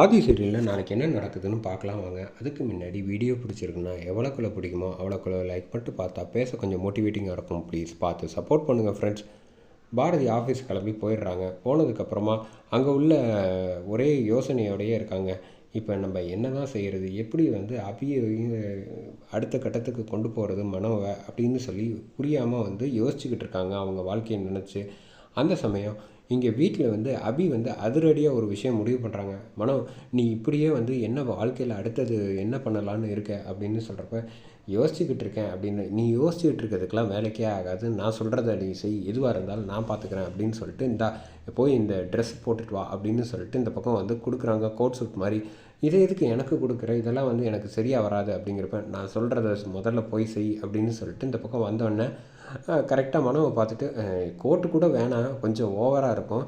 ஆதி சீரியலில் நாளைக்கு என்ன நடக்குதுன்னு பார்க்கலாம் வாங்க. அதுக்கு முன்னாடி வீடியோ பிடிச்சிருக்குன்னா எவ்வளோக்குள்ள பிடிக்குமோ அவ்வளோக்குள்ள லைக் பண்ணிட்டு பார்த்தா பேச கொஞ்சம் மோட்டிவேட்டிங்காக இருக்கும். ப்ளீஸ் பார்த்து சப்போர்ட் பண்ணுங்கள் ஃப்ரெண்ட்ஸ் பாரதி ஆஃபீஸ் கிளம்பி போயிடுறாங்க. போனதுக்கப்புறமா அங்கே உள்ள ஒரே யோசனையோடையே இருக்காங்க. இப்போ நம்ம என்ன தான் செய்கிறது எப்படி வந்து அபியை அடுத்த கட்டத்துக்கு கொண்டு போகிறது மனவை அப்படின்னு சொல்லி புரியாமல் வந்து யோசிச்சுக்கிட்டு இருக்காங்க. அவங்க வாழ்க்கையை நினச்சி அந்த சமயம் இங்கே வீட்டில் வந்து அபி வந்து அதிரடியாக ஒரு விஷயம் முடிவு பண்ணுறாங்க மனோ நீ இப்படியே வந்து என்ன வாழ்க்கையில் அடுத்தது என்ன பண்ணலான்னு இருக்க அப்படின்னு சொல்கிறப்ப யோசிச்சுக்கிட்டு இருக்கேன் அப்படின்னு நீ யோசிச்சுக்கிட்டு இருக்கிறதுக்கெலாம் வேலைக்கே ஆகாது. நான் சொல்கிறத நீ செய். எதுவாக இருந்தாலும் நான் பார்த்துக்கிறேன் அப்படின்னு சொல்லிட்டு இந்தா போய் இந்த ட்ரெஸ் போட்டுட்டு வா அப்படின்னு சொல்லிட்டு இந்த பக்கம் வந்து கொடுக்குறாங்க. கோட் சூட் மாதிரி இதை எதுக்கு எனக்கு கொடுக்குற? இதெல்லாம் வந்து எனக்கு சரியாக வராது அப்படிங்கிறப்ப நான் சொல்கிறத முதல்ல போய் செய் அப்படின்னு சொல்லிட்டு இந்த பக்கம் வந்தோடனே கரெக்டாக மனவை பார்த்துட்டு கோட்டு கூட வேணாம். கொஞ்சம் ஓவராக இருக்கும்.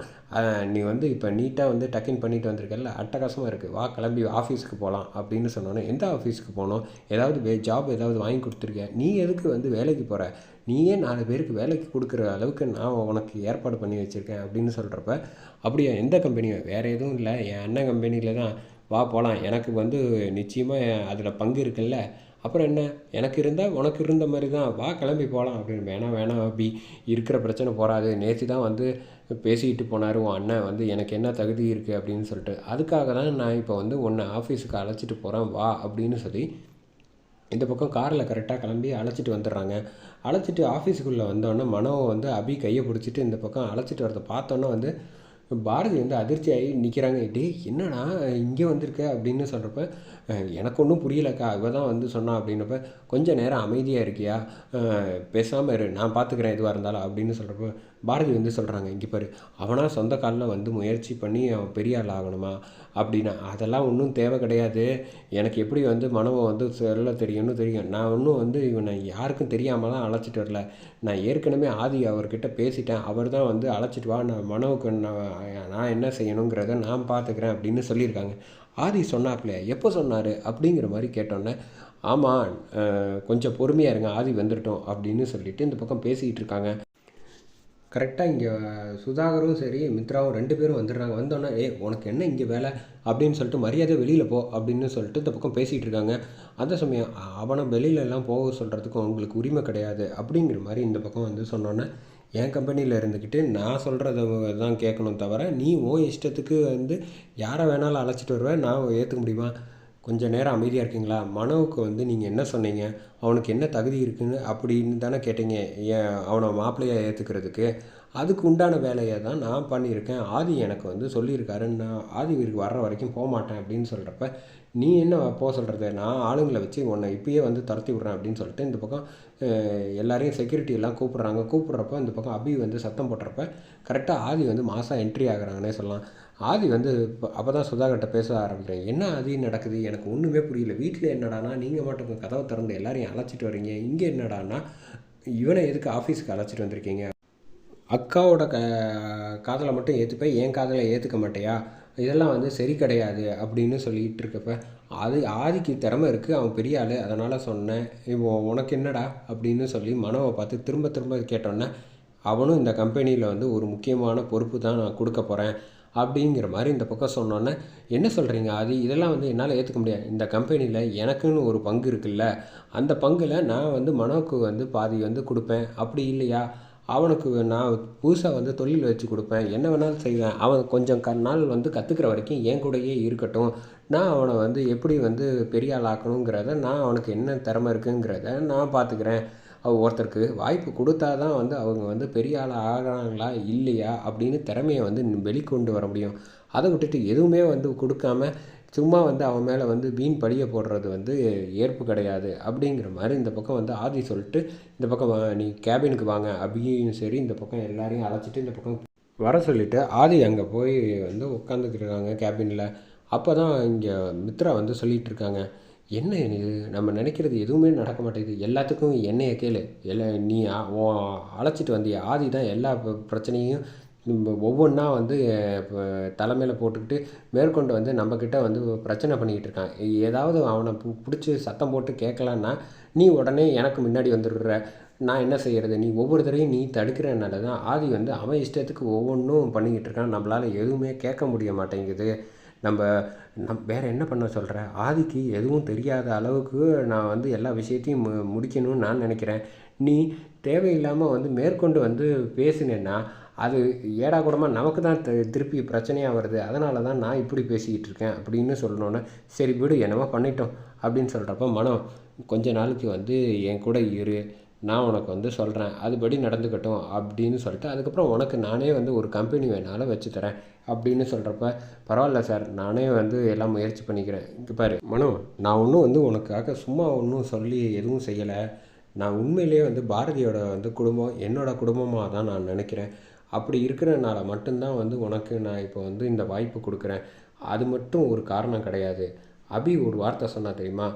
நீ வந்து இப்போ நீட்டாக வந்து டக்கின் பண்ணிட்டு வந்திருக்கல அட்டகாசமாக இருக்குது வா கிளம்பி ஆஃபீஸுக்கு போகலாம் அப்படின்னு சொன்னோன்னே எந்த ஆஃபீஸுக்கு போகணும் ஏதாவது வே ஜாப் ஏதாவது வாங்கி கொடுத்துருக்க. நீ எதுக்கு வந்து வேலைக்கு போகிற நீயே நாலு பேருக்கு வேலைக்கு கொடுக்குற அளவுக்கு நான் உனக்கு ஏற்பாடு பண்ணி வச்சுருக்கேன். அப்படின்னு சொல்கிறப்ப அப்படியா? எந்த கம்பெனியும் வேறு எதுவும் இல்லை. என் அண்ணன் கம்பெனியில் தான் வா போகலாம் எனக்கு வந்து நிச்சயமாக அதில் பங்கு இருக்குல்ல. அப்புறம் என்ன? எனக்கு இருந்தால் உனக்கு இருந்த மாதிரி தான். வா கிளம்பி போகலாம் அப்படின்னு. வேணாம் வேணாம் அப்படி. இருக்கிற பிரச்சனை போகாது நேற்று தான் வந்து பேசிக்கிட்டு போனார் உன் அண்ணன் வந்து எனக்கு என்ன தகுதி இருக்குது அப்படின்னு சொல்லிட்டு. அதுக்காக தான் நான் இப்போ வந்து உன்னை ஆஃபீஸுக்கு அழைச்சிட்டு போகிறேன் வா அப்படின்னு சொல்லி இந்த பக்கம் காரில் கரெக்டாக கிளம்பி அழைச்சிட்டு வந்துடுறாங்க. அழைச்சிட்டு ஆஃபீஸுக்குள்ளே வந்தோடனே மனோவை வந்து அபி கையை பிடிச்சிட்டு இந்த பக்கம் அழைச்சிட்டு வரதை பார்த்தோன்னே வந்து பாரதி வந்து அதிர்ச்சியாகி நிற்கிறாங்க டே என்னடா இங்கே வந்திருக்க? அப்படின்னு சொல்கிறப்ப எனக்கு ஒன்றும் புரியலக்கா. இவ தான் வந்து சொன்னான் அப்படின்னப்ப கொஞ்சம் நேரம் அமைதியாக இருக்கியா? பேசாமல் இரு. நான் பார்த்துக்கிறேன் எதுவாக இருந்தாலும். அப்படின்னு சொல்கிறப்ப பாரதி வந்து சொல்கிறாங்க இங்கே பாரு. அவனாக சொந்த காலில் வந்து முயற்சி பண்ணி அவன் பெரிய ஆள் ஆகணுமா? அப்படின்னா. அதெல்லாம் ஒன்றும் தேவை கிடையாது. எனக்கு எப்படி வந்து மனவை வந்து சொல்ல தெரியும்னு தெரியும். நான் ஒன்றும் வந்து இவனை யாருக்கும் தெரியாமல் தான் அழைச்சிட்டு வரல. நான் ஏற்கனவே ஆதி அவர்கிட்ட பேசிட்டேன். அவர் தான் வந்து அழைச்சிட்டு வா. நான் மனவுக்கு நான் நான் என்ன செய்யணுங்கிறத நான் பார்த்துக்கிறேன் அப்படின்னு சொல்லியிருக்காங்க. ஆதி சொன்னாப்லையா எப்போ சொன்னார்? அப்படிங்கிற மாதிரி கேட்டோன்னே ஆமாம் கொஞ்சம் பொறுமையாக இருங்க ஆதி வந்துட்டோம் அப்படின்னு சொல்லிட்டு இந்த பக்கம் பேசிக்கிட்டு இருக்காங்க. கரெக்டாக இங்கே சுதாகரும் சரி மித்ராவும் ரெண்டு பேரும் வந்துடுறாங்க. வந்தோன்னே ஏ உனக்கு என்ன இங்கே வேலை? அப்படின்னு சொல்லிட்டு மரியாதை வெளியில் போ அப்படின்னு சொல்லிட்டு இந்த பக்கம் பேசிகிட்டு இருக்காங்க. அந்த சமயம் அவனை வெளியிலலாம் போக சொல்கிறதுக்கு அவங்களுக்கு உரிமை கிடையாது அப்படிங்கிற மாதிரி இந்த பக்கம் வந்து சொன்னோன்னே என் கம்பெனியில் இருந்துக்கிட்டு நான் சொல்கிறத தான் கேட்கணும் தவிர நீ ஓ இஷ்டத்துக்கு வந்து யாரை வேணாலும் அழைச்சிட்டு வருவேன் நான் ஏற்றுக்க முடியுமா? கொஞ்சம் நேரம் அமைதியாக இருக்கீங்களா? மனோவுக்கு வந்து நீங்கள் என்ன சொன்னீங்க? அவனுக்கு என்ன தகுதி இருக்குன்னு அப்படின்னு தானே கேட்டீங்க. ஏன் அவனை மாப்பிள்ளையாக ஏற்றுக்கிறதுக்கு அதுக்கு உண்டான வேலையை தான் நான் பண்ணியிருக்கேன். ஆதி எனக்கு வந்து சொல்லியிருக்காரு. நான் ஆதி வீருக்கு வர்ற வரைக்கும் போக மாட்டேன் அப்படின்னு சொல்கிறப்ப நீ என்ன போக சொல்கிறது நான் ஆளுங்களை வச்சு உன்னை இப்பயே வந்து துரத்தி விட்றேன் அப்படின்னு சொல்லிட்டு இந்த பக்கம் எல்லாரையும் செக்யூரிட்டி எல்லாம் கூப்பிட்றாங்க. கூப்பிட்றப்ப இந்த பக்கம் அபி வந்து சத்தம் போட்டுறப்ப கரெக்டாக ஆதி வந்து மாதம் என்ட்ரி ஆகுறாங்கன்னே சொல்லலாம். ஆதி வந்து அப்போ தான் சுதாகர்கிட்ட பேச ஆரம்பிக்கிறேன். என்ன ஆதி நடக்குது? எனக்கு ஒன்றுமே புரியல. வீட்டில் என்னடானா? நீங்கள் மட்டும் கதவை திறந்து எல்லாரையும் அழைச்சிட்டு வரீங்க. இங்கே என்னடானா? இவனை எதுக்கு ஆஃபீஸுக்கு அழைச்சிட்டு வந்திருக்கீங்க? அக்காவோட க காதலை மட்டும் ஏற்றுப்பேன் என் காதலை ஏற்றுக்க மாட்டேயா? இதெல்லாம் வந்து சரி கிடையாது அப்படின்னு சொல்லிகிட்டு இருக்கப்ப அது ஆதிக்கு திறமை இருக்குது அவன் பெரிய ஆள். அதனால் சொன்னேன் இப்போ உனக்கு என்னடா? அப்படின்னு சொல்லி மனோவை பார்த்து திரும்ப திரும்ப கேட்டோன்னே அவனும் இந்த கம்பெனியில் வந்து ஒரு முக்கியமான பொறுப்பு தான் நான் கொடுக்க போகிறேன் அப்படிங்கிற மாதிரி இந்த பக்கம் சொன்னோன்னே என்ன சொல்கிறீங்க அது இதெல்லாம் வந்து என்னால் ஏற்றுக்க முடியாது. இந்த கம்பெனியில் எனக்குன்னு ஒரு பங்கு இருக்குல்ல. அந்த பங்கில் நான் வந்து மனோவுக்கு வந்து பாதி வந்து கொடுப்பேன். அப்படி இல்லையா? அவனுக்கு நான் புதுசாக வந்து தொழில் வச்சு கொடுப்பேன். என்ன வேணாலும் செய்வேன். அவன் கொஞ்சம் க நாள் வந்து கற்றுக்கிற வரைக்கும் என் கூடயே இருக்கட்டும். நான் அவனை வந்து எப்படி வந்து பெரிய ஆளாக்கணுங்கிறத நான் அவனுக்கு என்ன திறமை இருக்குங்கிறத நான் பார்த்துக்கிறேன் ஒருத்தருக்கு வாய்ப்பு கொடுத்தா தான் வந்து அவங்க வந்து பெரிய ஆள் ஆகிறாங்களா இல்லையா அப்படின்னு திறமையை வந்து வெளிக்கொண்டு வர முடியும். அதை விட்டுட்டு எதுவுமே வந்து கொடுக்காம சும்மா வந்து அவன் மேலே வந்து வீண் பழிய போடுறது வந்து ஏற்பு கிடையாது அப்படிங்கிற மாதிரி இந்த பக்கம் வந்து ஆதி சொல்லிட்டு இந்த பக்கம் நீ கேபினுக்கு வாங்க அப்படியும் சரி இந்த பக்கம் எல்லாரையும் அழைச்சிட்டு இந்த பக்கம் வர சொல்லிவிட்டு ஆதி அங்கே போய் வந்து உட்காந்துக்கிருக்காங்க கேபினில். அப்போ தான் இங்கே மித்ரா வந்து சொல்லிகிட்டு இருக்காங்க. என்ன நம்ம நினைக்கிறது எதுவுமே நடக்க மாட்டேங்குது. எல்லாத்துக்கும் என்னையை கேளு. எல்லா நீ அழைச்சிட்டு வந்திய? ஆதி தான் எல்லா பிரச்சனையும் ஒவ்வொன்றா வந்து தலைமையில் போட்டுக்கிட்டு மேற்கொண்டு வந்து நம்மக்கிட்ட வந்து பிரச்சனை பண்ணிக்கிட்டு இருக்கான். ஏதாவது அவனை பிடிச்சி சத்தம் போட்டு கேட்கலான்னா நீ உடனே எனக்கு முன்னாடி வந்துடுற. நான் என்ன செய்கிறது நீ ஒவ்வொரு தடையும் நீ தடுக்கிறனால தான் ஆதி வந்து அவன் இஷ்டத்துக்கு ஒவ்வொன்றும் பண்ணிக்கிட்டு இருக்கான். நம்மளால் எதுவுமே கேட்க முடிய மாட்டேங்குது. நம்ம நம் வேறு என்ன பண்ண சொல்கிற ஆதிக்கு எதுவும் தெரியாத அளவுக்கு நான் வந்து எல்லா விஷயத்தையும் மு முடிக்கணும்னு நான் நினைக்கிறேன். நீ தேவையில்லாமல் வந்து மேற்கொண்டு வந்து பேசினேன்னா அது ஏடா கூடமாக நமக்கு தான் திருப்பி பிரச்சனையாக வருது. அதனால தான் நான் இப்படி பேசிக்கிட்டு இருக்கேன் அப்படின்னு சொல்லணுன்னே சரி விடு என்னமோ பண்ணிட்டோம் அப்படின்னு சொல்கிறப்ப மனம் கொஞ்ச நாளைக்கு வந்து என் கூட இரு. நான் உனக்கு வந்து சொல்கிறேன் அதுபடி நடந்துக்கட்டும் அப்படின்னு சொல்லிட்டு அதுக்கப்புறம் உனக்கு நானே வந்து ஒரு கம்பெனி வேணாலும் வச்சு தரேன் அப்படின்னு சொல்கிறப்ப பரவாயில்ல சார் நானே வந்து எல்லாம் முயற்சி பண்ணிக்கிறேன். இங்கே பாரு மனோ நான் ஒன்றும் வந்து உனக்காக சும்மா ஒன்றும் சொல்லி எதுவும் செய்யலை. நான் உண்மையிலேயே வந்து பாரதியோட வந்து குடும்பம் என்னோடய குடும்பமாக தான் நான் நினைக்கிறேன். அப்படி இருக்கிறனால மட்டும்தான் வந்து உனக்கு நான் இப்போ வந்து இந்த வாய்ப்பு கொடுக்குறேன். அது மட்டும் ஒரு காரணம் கிடையாது. அபி ஒரு வார்த்தை சொன்னால் தெரியுமா?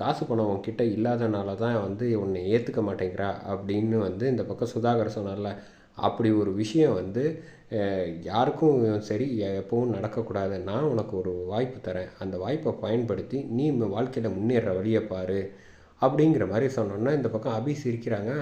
காசு பணம் உன்கிட்ட இல்லாதனால தான் வந்து உன்னை ஏற்றுக்க மாட்டேங்கிறா அப்படின்னு வந்து இந்த பக்கம் சுதாகர் சொன்னார்ல. அப்படி ஒரு விஷயம் வந்து யாருக்கும் சரி எப்பவும் நடக்கக்கூடாது. நான் உனக்கு ஒரு வாய்ப்பு தரேன். அந்த வாய்ப்பை பயன்படுத்தி நீ வாழ்க்கையில் முன்னேற வழியை பாரு. அப்படிங்கிற மாதிரி சொன்னோன்னா இந்த பக்கம் அபி சிரிக்கிறாங்க.